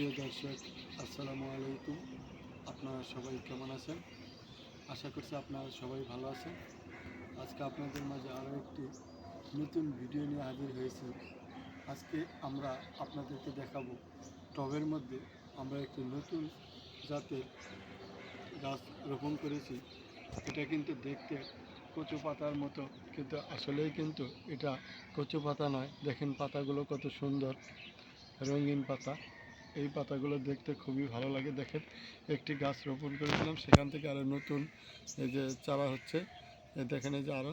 প্রিয় দর্শক, আসসালামু আলাইকুম। আপনারা সবাই কেমন আছেন? আশা করছি আপনারা সবাই ভালো আছেন। আজকে আপনাদের মাঝে আরও একটি নতুন ভিডিও নিয়ে হাজির হয়েছি। আজকে আমরা আপনাদেরকে দেখাবো টবের মধ্যে আমরা একটি নতুন জাতের গাছ রোপণ করেছি। এটা কিন্তু দেখতে কচু পাতার মতো, কিন্তু আসলেই কিন্তু এটা কচু পাতা নয়। দেখেন পাতাগুলো কত সুন্দর, রঙিন পাতা। এই পাতাগুলো দেখতে খুবই ভালো লাগে দেখেন। একটি গাছ রোপণ করেছিলাম, সেখান থেকে আরও নতুন এই যে চারা হচ্ছে। দেখেন এই যে আরও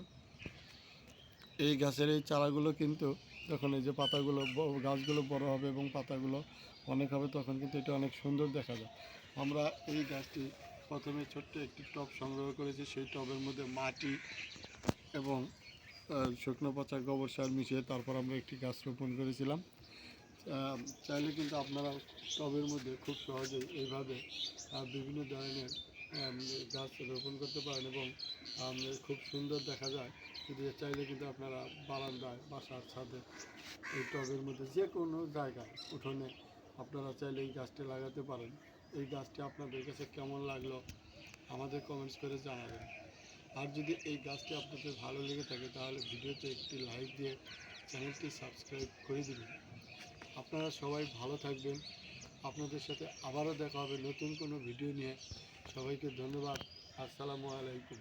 এই গাছের এই চারাগুলো কিন্তু যখন এই যে পাতাগুলো গাছগুলো বড় হবে এবং পাতাগুলো অনেক হবে, তখন কিন্তু এটা অনেক সুন্দর দেখা যায়। আমরা এই গাছটি প্রথমে ছোট্ট একটি টব সংগ্রহ করেছি, সেই টবের মধ্যে মাটি এবং শুকনো পচা গোবর সার মিশিয়ে তারপর আমরা একটি গাছ রোপণ করেছিলাম। চাইলে কিন্তু আপনারা টবের মধ্যে খুব সহজেই এইভাবে বিভিন্ন ধরনের গাছ রোপণ করতে পারেন এবং খুব সুন্দর দেখা যায়। যদি চাইলে কিন্তু আপনারা বারান্দায়, বাসার ছাদে এই টবের মধ্যে যে কোনো জায়গায়, উঠোনে আপনারা চাইলে এই গাছটি লাগাতে পারেন। এই গাছটি আপনাদের কাছে কেমন লাগল আমাদের কমেন্টস করে জানাবেন। আর যদি এই গাছটি আপনাদের ভালো লেগে থাকে, তাহলে ভিডিওতে একটি লাইক দিয়ে চ্যানেলটি সাবস্ক্রাইব করে দিবেন। আপনারা সবাই ভালো থাকবেন। আপনাদের সাথে আবারও দেখা হবে নতুন কোনো ভিডিও নিয়ে। সবাইকে ধন্যবাদ। আসসালামু আলাইকুম।